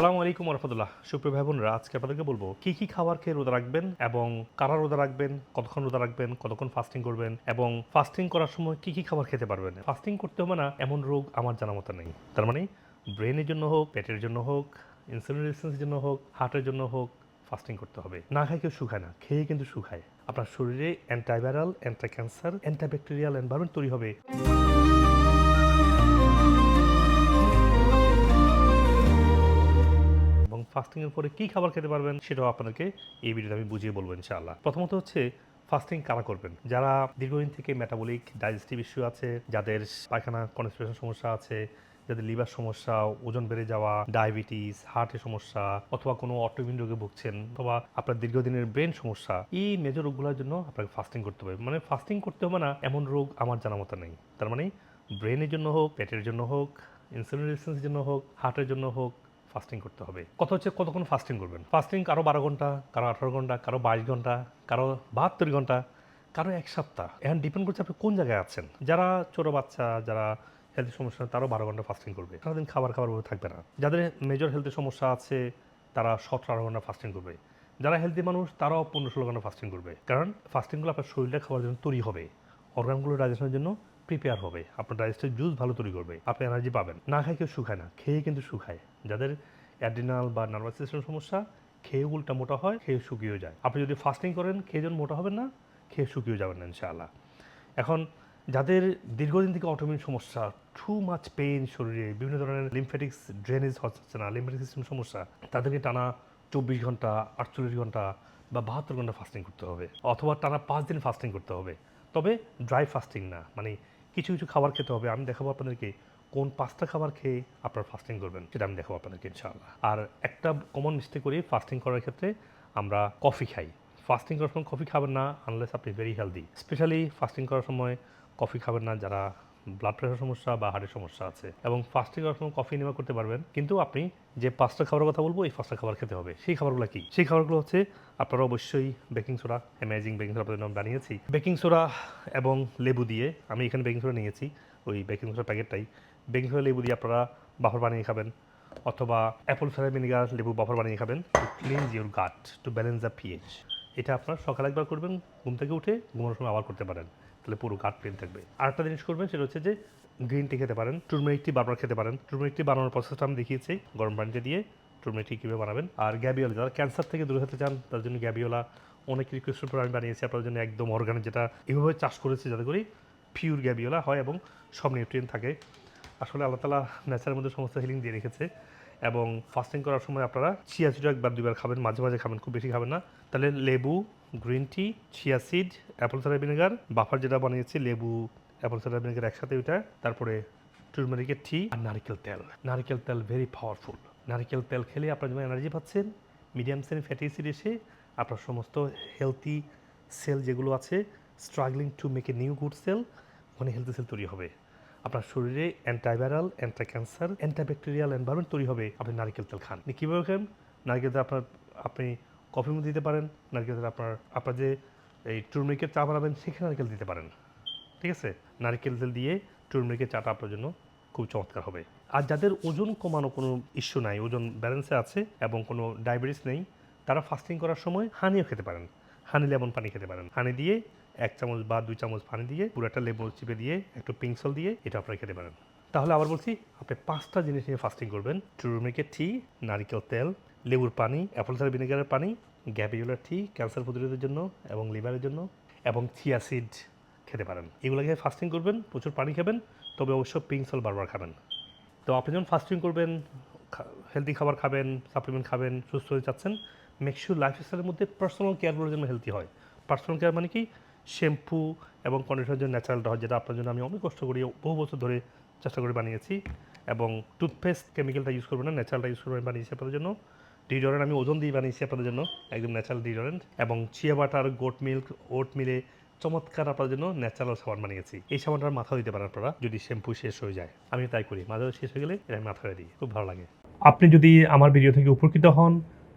আসসালামু আলাইকুম রহমতুল্লাহ। সুপ্রিয় ভাই বোনরা আজকে আপনাদেরকে বলব, কি কি খাবার খেয়ে রোদা রাখবেন এবং কারা রোজা রাখবেন, কতক্ষণ রোদা রাখবেন, কতক্ষণ ফাস্টিং করবেন এবং ফাস্টিং করার সময় কি কি খাবার খেতে পারবেন? ফাস্টিং করতে হবে না, এমন রোগ আমার জানা মতো নেই। তার মানে ব্রেনের জন্য হোক, পেটের জন্য হোক ইনসুলিন জন্য হোক হার্টের জন্য হোক ফাস্টিং করতে হবে। না খাই কেউ শুকায় না, খেয়ে কিন্তু শুকায় আপনার শরীরে antiviral anti cancer antibacterial environment তৈরি হবে। এবং ফাস্টিং এর পরে কি খাবার খেতে পারবেন সেটাও আপনাকে এই ভিডিওতে আমি বুঝিয়ে বলব ইনশাআল্লাহ। প্রথমত হচ্ছে ফাস্টিং কারা করবেন? যারা দীর্ঘদিন থেকে মেটাবলিক ডাইজেস্টিভ ইস্যু আছে, যাদের পায়খানা কনস্টিপেশন সমস্যা আছে, যাদের লিভার সমস্যা, ওজন বেড়ে যাওয়া ডায়াবেটিস হার্টের সমস্যা, অথবা কোনো অটোমিন রোগে ভুগছেন, অথবা আপনার দীর্ঘদিনের ব্রেন সমস্যা, এই মেজর রোগগুলোর জন্য আপনাকে ফাস্টিং করতে হবে। মানে ফাস্টিং করতে হবে না, এমন রোগ আমার জানা মতো নেই। তার মানে ব্রেনের জন্য হোক, পেটের জন্য হোক ইনসুলিন রেজিস্ট্যান্সের জন্য হোক হার্টের জন্য হোক ফাস্টিং করতে হবে। কথা হচ্ছে কতক্ষণ ফাস্টিং করবেন? ফাস্টিং কারও বারো ঘণ্টা, কারও আঠারো ঘণ্টা, কারও বাইশ ঘণ্টা, কারও বাহাত্তর ঘণ্টা, কারও এক সপ্তাহ। এখন ডিপেন্ড করছে আপনি কোন জায়গায় আছেন। যারা ছোটো বাচ্চা, যারা হেলথ সমস্যা, তারাও বারো ঘণ্টা ফাস্টিং করবে। সারাদিন খাবার খাবার থাকবে না। যাদের মেজর হেলথের সমস্যা আছে, তারা সতেরো ঘণ্টা ফাস্টিং করবে। যারা হেলদি মানুষ, তারাও পনেরো ষোলো ঘণ্টা ফাস্টিং করবে। কারণ ফাস্টিংগুলো আপনার শরীরটা খাওয়ার জন্য তৈরি হবে। অর্গানগুলো ডাইজেশনের জন্য প্রিপেয়ার হবে। আপনার ডাইজেস্টের জুস ভালো তৈরি করবে। আপনি এনার্জি পাবেন। না খায় কেউ শুকায় না, খেয়ে কিন্তু শুকায় যাদের অ্যাড্রিনাল বা নার্ভাস সিস্টেম সমস্যা, খেয়ে উল্টা মোটা হয়, খেয়ে শুকিয়েও যায়। আপনি যদি ফাস্টিং করেন, খেয়ে যেন মোটা হবেন না, খেয়ে শুকিয়েও যাবেন না, ইনশাআল্লাহ। এখন যাদের দীর্ঘদিন থেকে অটোমিন সমস্যা টু মাচ পেইন শরীরে, বিভিন্ন ধরনের লিমফেটিক্স ড্রেনেজ হচ্ছে না লিমফেটিক সিস্টেম সমস্যা, তাদেরকে টানা চব্বিশ ঘণ্টা, আটচল্লিশ ঘণ্টা বা বাহাত্তর ঘণ্টা ফাস্টিং করতে হবে। অথবা টানা পাঁচ দিন ফাস্টিং করতে হবে। তবে ড্রাই ফাস্টিং না মানে কিছু কিছু খাবার খেতে হবে। আমি দেখাবো আপনাদেরকে কোন পাঁচটা খাবার খেয়ে আপনার ফাস্টিং করবেন। সেটা আমি দেখাবো আপনাদেরকে ইনশাআল্লাহ। আর একটা কমন মিস্টেক করি ফাস্টিং করার ক্ষেত্রে, আমরা কফি খাই। ফাস্টিং করার সময় কফি খাবেন না আনলেস আপনি ভেরি হেলদি স্পেশালি ফাস্টিং করার সময় কফি খাবেন না যারা ব্লাড প্রেশার সমস্যা বা হার্টের সমস্যা আছে এবং ফাস্টিং করার সময় কফি নেওয়া করতে পারবেন। কিন্তু আপনি যে পাঁচটা খাবারের কথা বলব, এই পাঁচটা খাবার খেতে হবে। সেই খাবারগুলো কি? সেই খাবারগুলো হচ্ছে আপনারা অবশ্যই baking soda amazing baking soda আপনাদের নাম বানিয়েছি বেকিং সোডা এবং লেবু দিয়ে আমি এখানে বেকিং সোডা নিয়েছি, ওই বেকিং সোডা প্যাকেটটাই। বেকিং সোডা লেবু দিয়ে আপনারা বাফর বানিয়ে খাবেন অথবা অ্যাপল সাইডার ভিনেগার লেবু বাফর বানিয়ে খাবেন to cleanse your gut to balance the pH এটা আপনার সকালে একবার করবেন, ঘুম থেকে উঠে ঘুমানোর সময় আবার করতে পারেন। তাহলে পুরো গাট ক্লিন থাকবে। আরেকটা জিনিস করবেন সেটা হচ্ছে যে গ্রিন টি খেতে পারেন টুরমেরিক টি বারবার খেতে পারেন। টুরমেরিক টি বানানোর প্রসেসটা আমি দেখিয়েছি, গরম পানিতে দিয়ে টুরমেরিক টি কীভাবে বানাবেন। আর গ্যাবিওলা যারা ক্যান্সার থেকে দূরে হতে চান তার জন্য গ্যাবিওলা অনেক রিকোয়েস্টের পর আমি বানিয়েছি আপনার জন্য একদম অর্গানিক যেটা এভাবে চাষ করেছি যাতে করে পিওর গ্যাবিওলা হয় এবং সব নিউট্রিয়েন্ট থাকে। আসলে আল্লাহ তালা ন্যাচারের মধ্যে সমস্ত হিলিং দিয়ে রেখেছে। এবং ফাস্টিং করার সময় আপনারা চিয়া সিড একবার দুবার খাবেন, মাঝে মাঝে খাবেন, খুব বেশি খাবেন না। তাহলে লেবু green tea chia seed apple cider vinegar buffer যেটা বানিয়েছি, লেবু অ্যাপল সাইডার ভিনেগার একসাথে ওইটা, তারপরে টুরমেরিকের টি আর নারিকেল তেল। নারিকেল তেল ভেরি পাওয়ারফুল নারিকেল তেল খেলে আপনার যেমন এনার্জি পাচ্ছেন মিডিয়াম শ্রেণি ফ্যাটি অ্যাসিড এসে আপনার সমস্ত হেলথি সেল যেগুলো আছে struggling to make a new good cell ওখানে হেলথি সেল তৈরি হবে। আপনার শরীরে antiviral anti cancer antibacterial environment তৈরি হবে। আপনি নারকেল তেল খান। কীভাবে খান? নারকেল তেল আপনার, আপনি কফির মধ্যে দিতে পারেন। নারকেল তেল আপনার আপনার যে এই টুরমেরিকের চা বানাবেন, সেখানে নারকেল দিতে পারেন। ঠিক আছে? নারকেল তেল দিয়ে টুরমেরিকের চাটা আপনার জন্য খুব চমৎকার হবে। আর যাদের ওজন কমানো কোনো ইস্যু নাই, ওজন ব্যালেন্সে আছে এবং কোনো ডায়াবেটিস নেই, তারা ফাস্টিং করার সময় হানিও খেতে পারেন। হানি লেমন পানি খেতে পারেন। হানি দিয়ে এক চামচ বা দুই চামচ পানি দিয়ে পুরো একটা লেবু চিপে দিয়ে, একটু পিংসল দিয়ে এটা আপনারা খেতে পারেন। তাহলে আবার বলছি, আপনি পাঁচটা জিনিস নিয়ে ফাস্টিং করবেন। টুরমেরিকের টি নারিকেল তেল, লেবুর পানি অ্যাপল সাইডার ভিনেগারের পানি গ্যাবিওলার টি ক্যান্সার প্রতিরোধের জন্য এবং লিভারের জন্য এবং থিয়াসিড খেতে পারেন। এগুলো খেয়ে ফাস্টিং করবেন, প্রচুর পানি খাবেন, তবে অবশ্য পিংসল বারবার খাবেন। তো আপনি যখন ফাস্টিং করবেন হেলদি খাবার খাবেন সাপ্লিমেন্ট খাবেন, সুস্থ হয়ে যাচ্ছেন মেকশিওর লাইফস্টাইলের মধ্যে পার্সোনাল কেয়ারগুলোর জন্য হেলদি হয়। পার্সোনাল কেয়ার মানে কি? শ্যাম্পু এবং কন্ডিশনার জন্য ন্যাচারালটা হয়, যেটা আপনার জন্য আমি অনেক কষ্ট করি বহু বছর ধরে চেষ্টা করে বানিয়েছি এবং টুথপেস্ট কেমিক্যালটা ইউজ করব না ন্যাচারালটা ইউজ করে বানিয়েছি আপনাদের জন্য। ডিডোরেন্ট আমি ওজন দিয়ে বানিয়েছি আপনাদের জন্য, একদম ন্যাচারাল ডিডোরেন্ট এবং chia butter goat milk oat মিলে চমৎকার আপনার জন্য ন্যাচারাল সাবান বানিয়েছি। এই সাবানটার মাথা দিতে পারেন আপনারা, যদি শ্যাম্পু শেষ হয়ে যায়। আমি তাই করি মাথা শেষ হয়ে গেলে এটা আমি মাথায় দিই, খুব ভালো লাগে। আপনি যদি আমার ভিডিও থেকে উপকৃত হন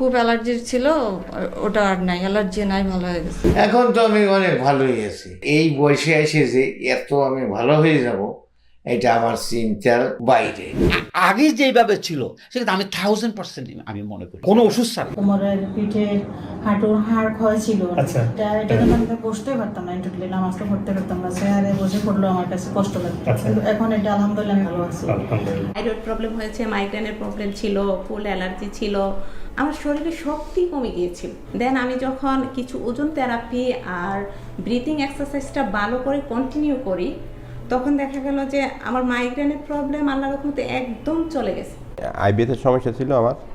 খুব অ্যালার্জি ছিল ওটা আর নাই অ্যালার্জি নাই ভালো হয়ে গেছে। এখন তো আমি অনেক ভালোই আছি। এই বয়সে এসে যে এত আমি ভালো হয়ে যাব এটা আমার চিন্তার বাইরে। আগে যেভাবে ছিল সেটা আমি থাউজেন্ড পার্সেন্ট আমি মনে করি। কোনো ওষুধ ছাড়া। কোমরের পিঠে হাঁটুর হাড় ক্ষয় ছিল। আচ্ছা। এটা এটা জন্য আমি বসতে পারতাম না নামাজ তো পড়তে পারতাম না। চেয়ারে বসে পড়ল আমার কাছে কষ্ট লাগতো। আচ্ছা। কিন্তু এখন এটা আলহামদুলিল্লাহ ভালো আছি। থাইরয়েড প্রবলেম হয়েছে মাইগ্রেনের প্রবলেম ছিল ফুল অ্যালার্জি ছিল। আমার শরীরে শক্তি কমে গিয়েছিল দেন আমি যখন কিছু ওজন থেরাপি আর ব্রিথিং এক্সারসাইজটা ভালো করে কন্টিনিউ করি তখন দেখা গেল যে আমার মাইগ্রেনের প্রবলেম আল্লাহর রহমতে একদম চলে গেছে। আইবিএসের সমস্যা ছিল আমার।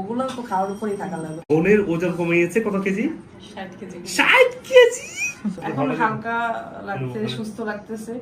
ওগুলো তো খাওয়ার উপরেই থাকা লাগবে। বোনের ওজন কমে গেছে কত কেজি? ষাট কেজি। ষাট কেজি? এখন হালকা লাগতেছে সুস্থ লাগতেছে।